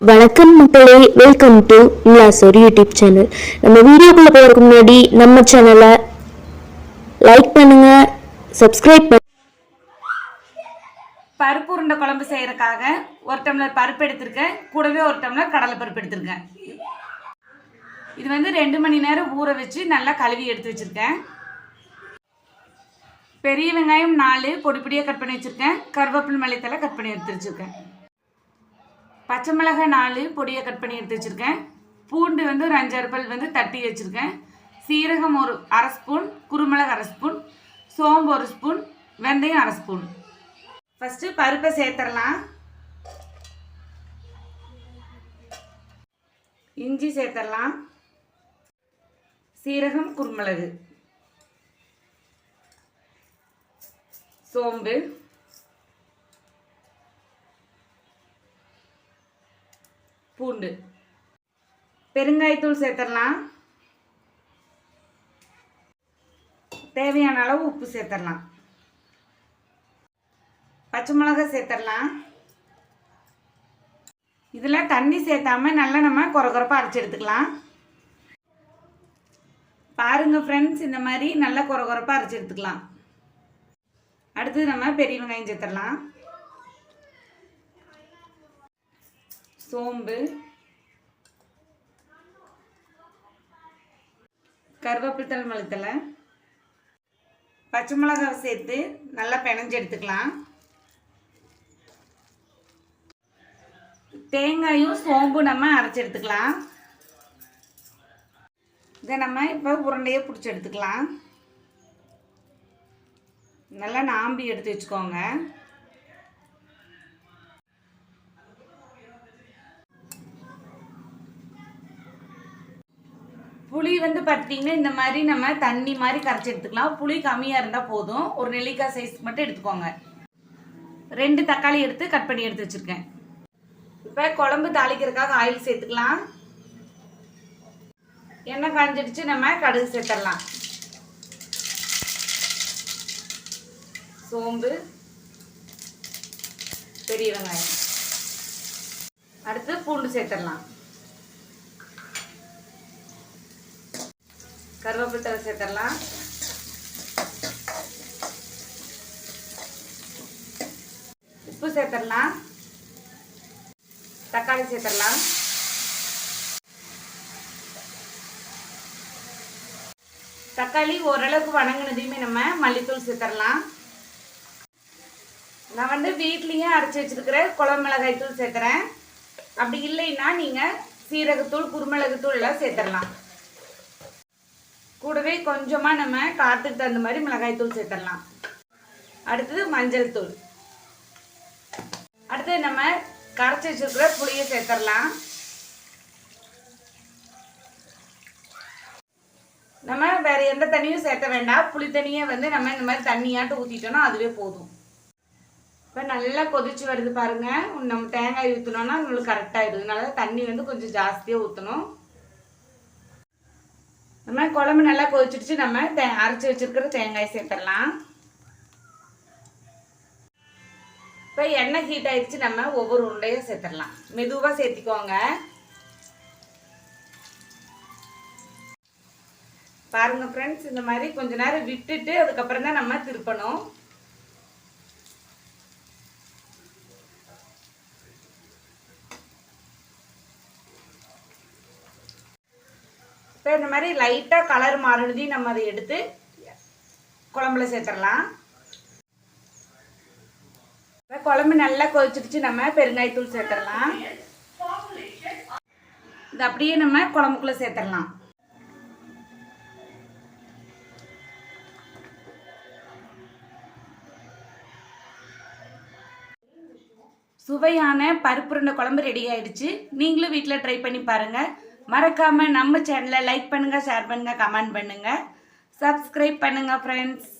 வணக்கம் மக்களே welcome to Nilasor YouTube channel நம்ம வீடியோக்குள்ள போகிறதுக்கு முன்னாடி நம்ம சேனலை லைக் பண்ணுங்க சப்ஸ்கிரைப் பண்ண பருப்பு உருண்டை குழம்பு செய்யறதுக்காக ஒரு டம்ளர் பருப்பு எடுத்திருக்கேன். கூடவே ஒரு டம்ளர் கடலை பருப்பு எடுத்திருக்கேன். இது வந்து ரெண்டு மணி நேரம் ஊற வச்சு நல்லா கழுவி எடுத்து வச்சிருக்கேன். பெரிய வெங்காயம் நாலு பொடி பொடியாக கட் பண்ணி வச்சுருக்கேன். கருவேப்பில் மலைத்தலை கட் பண்ணி எடுத்து வச்சுருக்கேன். பச்சை மிளகாய் நாலு பொடியை கட் பண்ணி எடுத்து வச்சுருக்கேன். பூண்டு வந்து ஒரு அஞ்சாறு பல் வந்து தட்டி வச்சுருக்கேன். சீரகம் ஒரு அரை ஸ்பூன் குருமிளகு அரை ஸ்பூன் சோம்பு ஒரு ஸ்பூன் வெந்தயம் அரை ஸ்பூன். ஃபஸ்ட்டு பருப்பை சேர்த்துடலாம் இஞ்சி சேர்த்துடலாம் சீரகம் குருமிளகு. சோம்பு. பூண்டு. பெருங்காயத்தூள் சேர்த்துடலாம். தேவையான அளவு உப்பு சேர்த்துடலாம். பச்சை மிளகாய் சேர்த்துடலாம். இதில் தண்ணி சேர்த்தாம நல்லா நம்ம குறகுறப்பாக அரைச்சி எடுத்துக்கலாம். பாருங்கள் ஃப்ரெண்ட்ஸ் இந்த மாதிரி நல்லா குறகுறப்பாக அரைச்சி எடுத்துக்கலாம். அடுத்து நம்ம பெரிய வெங்காயம் சேர்த்துடலாம். சோம்பு கருவேப்பிலை மலத்தலை பச்சை மிளகாவை சேர்த்து நல்லா பிணைஞ்சு எடுத்துக்கலாம். தேங்காயும் சோம்பும் நம்ம அரைச்சி எடுத்துக்கலாம். இதை நம்ம இப்போ உருண்டையே பிடிச்சி எடுத்துக்கலாம். நல்லா நாம்பி எடுத்து வச்சுக்கோங்க. புளி வந்து பார்த்தீங்கன்னா இந்த மாதிரி நம்ம தண்ணி மாதிரி கரைச்சி எடுத்துக்கலாம். புளி கம்மியாக இருந்தால் போதும். ஒரு நெல்லிக்காய் சைஸ்க்கு மட்டும் எடுத்துக்கோங்க. ரெண்டு தக்காளி எடுத்து கட் பண்ணி எடுத்து வச்சுருக்கேன். இப்போ குழம்பு தாளிக்கிறதுக்காக ஆயில் சேர்த்துக்கலாம். எண்ணெய் காஞ்சிடுச்சு நம்ம கடுகு சேர்த்துடலாம். சோம்பு பெரிய வெங்காயம். அடுத்து பூண்டு சேர்த்துடலாம். கருவேப்பிலை தலை சேர்த்துடலாம். உப்பு சேர்த்துடலாம். தக்காளி சேர்த்துடலாம். தக்காளி ஓரளவுக்கு வணங்கினதையுமே நம்ம மல்லித்தூள் சேர்த்துடலாம். நான் வந்து வீட்லேயே அரைச்சி வச்சுருக்கிற குழம்பு மிளகாய் தூள் சேர்த்துறேன். அப்படி இல்லைன்னா நீங்கள் சீரகத்தூள் குருமிளகுத்தூள் எல்லாம் சேர்த்துடலாம். கூடவே கொஞ்சமாக நம்ம காற்றுக்கு தகுந்த மாதிரி மிளகாய் தூள் சேர்த்துடலாம். அடுத்தது மஞ்சள் தூள். அடுத்து நம்ம கரைச்சி வச்சிருக்கிற புளியை சேர்த்துடலாம். நம்ம வேற எந்த தண்ணியும் சேர்த்த வேண்டாம். புளி தண்ணியை வந்து நம்ம இந்த மாதிரி தண்ணியாட்டு ஊற்றிட்டோம்னா அதுவே போதும். இப்போ நல்லா கொதிச்சு வருது பாருங்க. நம்ம தேங்காய் ஊற்றினோன்னா நம்மளுக்கு கரெக்டாகிடுது அதனால தண்ணி வந்து கொஞ்சம் ஜாஸ்தியாக ஊற்றணும் குழம்பு நல்லா கொதிச்சிடுச்சு நம்ம தே அரைச்சி வச்சிருக்கிற தேங்காய் சேர்த்துடலாம். இப்போ எண்ணெய் ஹீட் ஆயிடுச்சு நம்ம ஒவ்வொரு உருண்டையும் சேர்த்துடலாம். மெதுவாக சேர்த்திக்கோங்க. பாருங்க ஃப்ரெண்ட்ஸ் இந்த மாதிரி கொஞ்ச நேரம் விட்டுட்டு அதுக்கப்புறம் தான் நம்ம திருப்பணும். இப்போ இந்த மாதிரி லைட்டாக கலர் மாறினதையும் நம்ம அதை எடுத்து குழம்புல சேர்த்துடலாம். இப்போ குழம்பு நல்லா கொதிச்சிடுச்சு நம்ம பெருங்காயத்தூள் சேர்த்துடலாம். இது அப்படியே நம்ம குழம்புக்குள்ளே சேர்த்துடலாம். சுவையான பருப்புருண்டை குழம்பு ரெடி ஆயிடுச்சு. நீங்களும் வீட்டில் ட்ரை பண்ணி பாருங்கள் மறக்காமல் நம்ம சேனலை லைக் பண்ணுங்கள் ஷேர் பண்ணுங்கள் கமெண்ட் பண்ணுங்கள் சப்ஸ்கிரைப் பண்ணுங்கள் ஃப்ரெண்ட்ஸ்